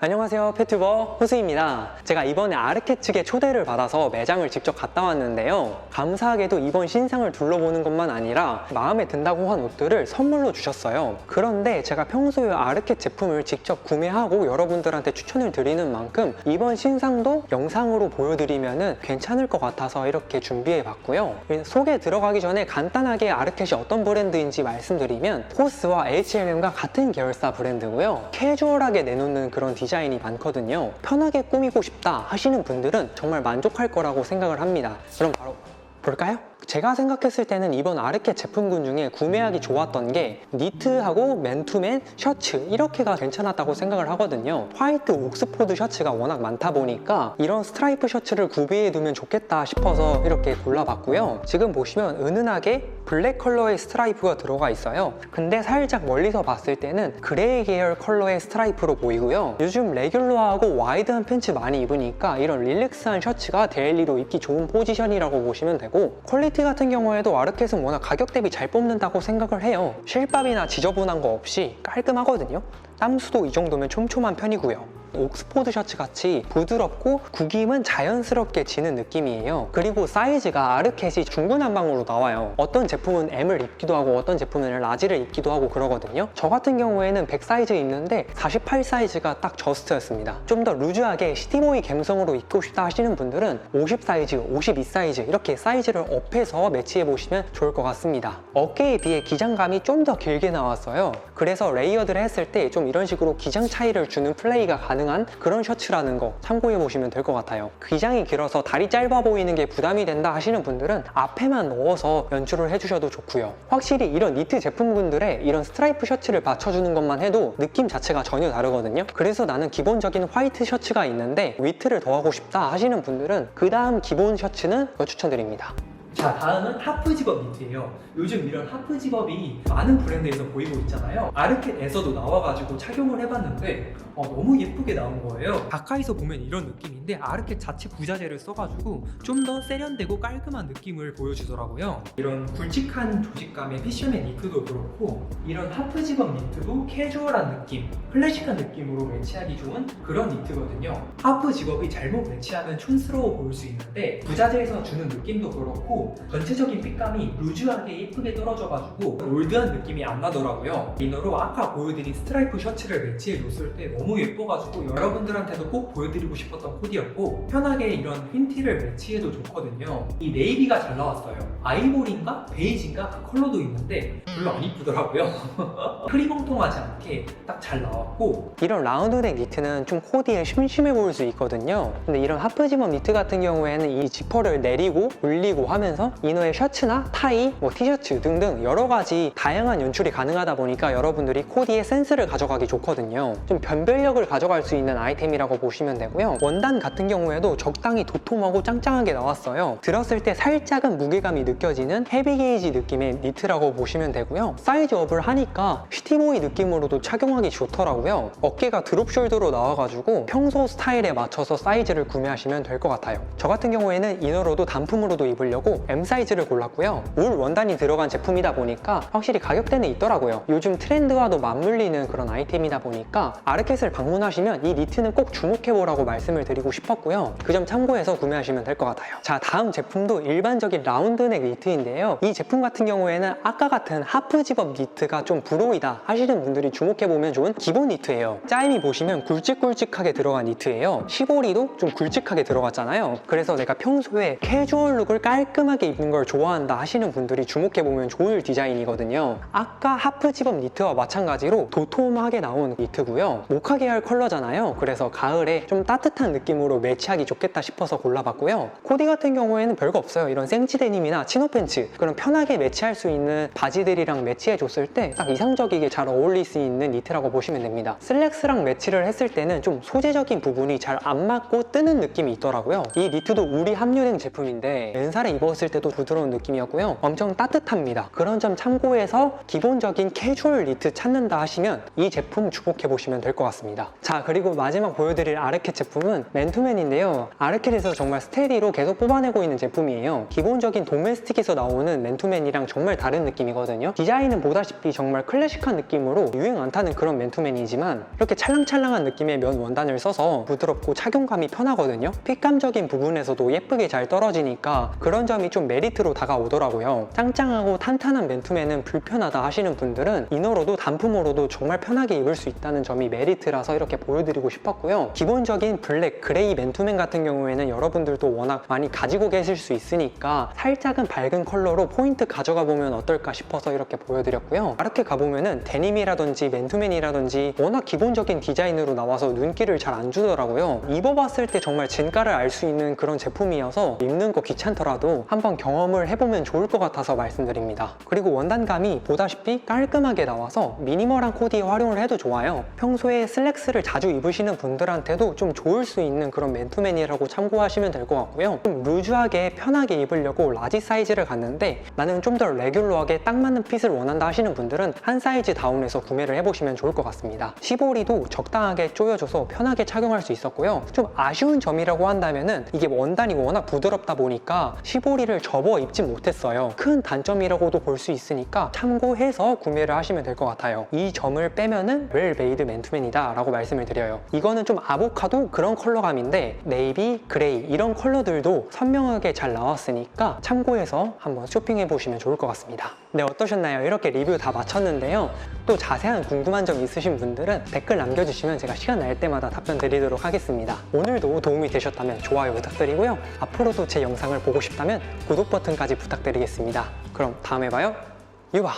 안녕하세요 페튜버 호수입니다. 제가 이번에 아르케 측의 초대를 받아서 매장을 직접 갔다 왔는데요. 감사하게도 이번 신상을 둘러보는 것만 아니라 마음에 든다고 한 옷들을 선물로 주셨어요. 그런데 제가 평소에 아르케 제품을 직접 구매하고 여러분들한테 추천을 드리는 만큼 이번 신상도 영상으로 보여드리면 괜찮을 것 같아서 이렇게 준비해 봤고요. 소개 들어가기 전에 간단하게 아르켓이 어떤 브랜드인지 말씀드리면 포스와 H&M과 같은 계열사 브랜드고요. 캐주얼하게 내놓는 그런 디자인 이 많거든요. 편하게 꾸미고 싶다 하시는 분들은 정말 만족할 거라고 생각을 합니다. 그럼 바로 볼까요? 제가 생각했을 때는 이번 아르케 제품군 중에 구매하기 좋았던 게 니트하고 맨투맨, 셔츠 이렇게가 괜찮았다고 생각을 하거든요. 화이트 옥스포드 셔츠가 워낙 많다 보니까 이런 스트라이프 셔츠를 구비해 두면 좋겠다 싶어서 이렇게 골라봤고요. 지금 보시면 은은하게 블랙 컬러의 스트라이프가 들어가 있어요. 근데 살짝 멀리서 봤을 때는 그레이 계열 컬러의 스트라이프로 보이고요. 요즘 레귤러하고 와이드한 팬츠 많이 입으니까 이런 릴렉스한 셔츠가 데일리로 입기 좋은 포지션이라고 보시면 되고 퀄리티 같은 경우에도 아르켓은 워낙 가격 대비 잘 뽑는다고 생각을 해요. 실밥이나 지저분한 거 없이 깔끔하거든요. 땀수도 이 정도면 촘촘한 편이고요 옥스포드 셔츠 같이 부드럽고 구김은 자연스럽게 지는 느낌이에요. 그리고 사이즈가 아르켓이 중구난방으로 나와요. 어떤 제품은 M을 입기도 하고 어떤 제품은 라지를 입기도 하고 그러거든요. 저 같은 경우에는 100 사이즈 입는데 48 사이즈가 딱 저스트였습니다. 좀 더 루즈하게 시티보이 감성으로 입고 싶다 하시는 분들은 50 사이즈, 52 사이즈 이렇게 사이즈를 업해서 매치해 보시면 좋을 것 같습니다. 어깨에 비해 기장감이 좀 더 길게 나왔어요. 그래서 레이어드를 했을 때 좀 이런 식으로 기장 차이를 주는 플레이가 가능 한 그런 셔츠라는 거 참고해 보시면 될 것 같아요. 기장이 길어서 다리 짧아 보이는 게 부담이 된다 하시는 분들은 앞에만 넣어서 연출을 해주셔도 좋고요. 확실히 이런 니트 제품군들의 이런 스트라이프 셔츠를 받쳐주는 것만 해도 느낌 자체가 전혀 다르거든요. 그래서 나는 기본적인 화이트 셔츠가 있는데 위트를 더하고 싶다 하시는 분들은 그 다음 기본 셔츠는 추천드립니다 자 다음은 하프 집업 니트예요. 요즘 이런 하프 집업이 많은 브랜드에서 보이고 있잖아요. 아르켓에서도 나와가지고 착용을 해봤는데 어, 너무 예쁘게 나온 거예요. 가까이서 보면 이런 느낌인데 아르켓 자체 부자재를 써가지고 좀 더 세련되고 깔끔한 느낌을 보여주더라고요. 이런 굵직한 조직감의 피셔맨 니트도 그렇고 이런 하프 집업 니트도 캐주얼한 느낌 클래식한 느낌으로 매치하기 좋은 그런 니트거든요. 하프 집업이 잘못 매치하면 촌스러워 보일 수 있는데 부자재에서 주는 느낌도 그렇고 전체적인 핏감이 루즈하게 예쁘게 떨어져가지고 올드한 느낌이 안 나더라고요. 이너로 아까 보여드린 스트라이프 셔츠를 매치해 줬을 때 너무 예뻐가지고 여러분들한테도 꼭 보여드리고 싶었던 코디였고 편하게 이런 흰 티를 매치해도 좋거든요. 이 네이비가 잘 나왔어요. 아이보리인가 베이지인가 그 컬러도 있는데 별로 안 이쁘더라고요. 흐리멍텅하지 않게 딱 잘 나왔고 이런 라운드넥 니트는 좀 코디에 심심해 보일 수 있거든요 근데 이런 하프지법 니트 같은 경우에는 이 지퍼를 내리고 올리고 하면 서 이너의 셔츠나 타이, 뭐 티셔츠 등등 여러 가지 다양한 연출이 가능하다 보니까 여러분들이 코디에 센스를 가져가기 좋거든요. 좀 변별력을 가져갈 수 있는 아이템이라고 보시면 되고요. 원단 같은 경우에도 적당히 도톰하고 짱짱하게 나왔어요. 들었을 때 살짝은 무게감이 느껴지는 헤비 게이지 느낌의 니트라고 보시면 되고요. 사이즈 업을 하니까 시티보이 느낌으로도 착용하기 좋더라고요. 어깨가 드롭 숄더로 나와가지고 평소 스타일에 맞춰서 사이즈를 구매하시면 될 것 같아요. 저 같은 경우에는 이너로도 단품으로도 입으려고 M 사이즈를 골랐고요. 울 원단이 들어간 제품이다 보니까 확실히 가격대는 있더라고요. 요즘 트렌드와도 맞물리는 그런 아이템이다 보니까 아르켓을 방문하시면 이 니트는 꼭 주목해보라고 말씀을 드리고 싶었고요. 그 점 참고해서 구매하시면 될 것 같아요. 자 다음 제품도 일반적인 라운드넥 니트인데요. 이 제품 같은 경우에는 아까 같은 하프 집업 니트가 좀 불호이다 하시는 분들이 주목해보면 좋은 기본 니트예요. 짜임이 보시면 굵직굵직하게 들어간 니트예요. 시보리도 좀 굵직하게 들어갔잖아요. 그래서 내가 평소에 캐주얼 룩을 깔끔 하게 입는 걸 좋아한다 하시는 분들이 주목해보면 좋을 디자인이거든요. 아까 하프 집업 니트와 마찬가지로 도톰하게 나온 니트고요. 모카 계열 컬러잖아요. 그래서 가을에 좀 따뜻한 느낌으로 매치하기 좋겠다 싶어서 골라봤고요. 코디 같은 경우에는 별거 없어요. 이런 생치 데님이나 치노 팬츠. 그런 편하게 매치할 수 있는 바지들이랑 매치해줬을 때 딱 이상적이게 잘 어울릴 수 있는 니트라고 보시면 됩니다. 슬랙스랑 매치를 했을 때는 좀 소재적인 부분이 잘 안 맞고 뜨는 느낌이 있더라고요. 이 니트도 우리 함유된 제품인데 맨살에 입었을 만졌을 때도 부드러운 느낌이었고요. 엄청 따뜻합니다. 그런 점 참고해서 기본적인 캐주얼 니트 찾는다 하시면 이 제품 주목해 보시면 될 것 같습니다. 자, 그리고 마지막 보여드릴 아르켓 제품은 맨투맨인데요. 아르켓에서 정말 스테디로 계속 뽑아내고 있는 제품이에요. 기본적인 도메스틱에서 나오는 맨투맨이랑 정말 다른 느낌이거든요. 디자인은 보다시피 정말 클래식한 느낌으로 유행 안 타는 그런 맨투맨이지만 이렇게 찰랑찰랑한 느낌의 면 원단을 써서 부드럽고 착용감이 편하거든요. 핏감적인 부분에서도 예쁘게 잘 떨어지니까 그런 점이 좀 메리트로 다가오더라고요. 짱짱하고 탄탄한 맨투맨은 불편하다 하시는 분들은 이너로도 단품으로도 정말 편하게 입을 수 있다는 점이 메리트라서 이렇게 보여드리고 싶었고요. 기본적인 블랙, 그레이 맨투맨 같은 경우에는 여러분들도 워낙 많이 가지고 계실 수 있으니까 살짝은 밝은 컬러로 포인트 가져가 보면 어떨까 싶어서 이렇게 보여드렸고요. 이렇게 가보면은 데님이라든지 맨투맨이라든지 워낙 기본적인 디자인으로 나와서 눈길을 잘 안 주더라고요. 입어봤을 때 정말 진가를 알 수 있는 그런 제품이어서 입는 거 귀찮더라도 한번 경험을 해보면 좋을 것 같아서 말씀드립니다. 그리고 원단감이 보다시피 깔끔하게 나와서 미니멀한 코디에 활용을 해도 좋아요. 평소에 슬랙스를 자주 입으시는 분들한테도 좀 좋을 수 있는 그런 맨투맨이라고 참고하시면 될 것 같고요. 좀 루즈하게 편하게 입으려고 라지 사이즈를 갔는데 나는 좀 더 레귤러하게 딱 맞는 핏을 원한다 하시는 분들은 한 사이즈 다운해서 구매를 해보시면 좋을 것 같습니다. 시보리도 적당하게 조여줘서 편하게 착용할 수 있었고요. 좀 아쉬운 점이라고 한다면은 이게 원단이 워낙 부드럽다 보니까 시 보리를 접어 입지 못했어요. 큰 단점이라고도 볼 수 있으니까 참고해서 구매를 하시면 될 것 같아요. 이 점을 빼면은 웰 메이드 맨투맨이다 라고 말씀을 드려요. 이거는 좀 아보카도 그런 컬러감인데 네이비, 그레이 이런 컬러들도 선명하게 잘 나왔으니까 참고해서 한번 쇼핑해 보시면 좋을 것 같습니다. 네, 어떠셨나요? 이렇게 리뷰 다 마쳤는데요. 또 자세한 궁금한 점 있으신 분들은 댓글 남겨주시면 제가 시간 날 때마다 답변 드리도록 하겠습니다. 오늘도 도움이 되셨다면 좋아요 부탁드리고요. 앞으로도 제 영상을 보고 싶다면 구독 버튼까지 부탁드리겠습니다. 그럼 다음에 봐요. 유바!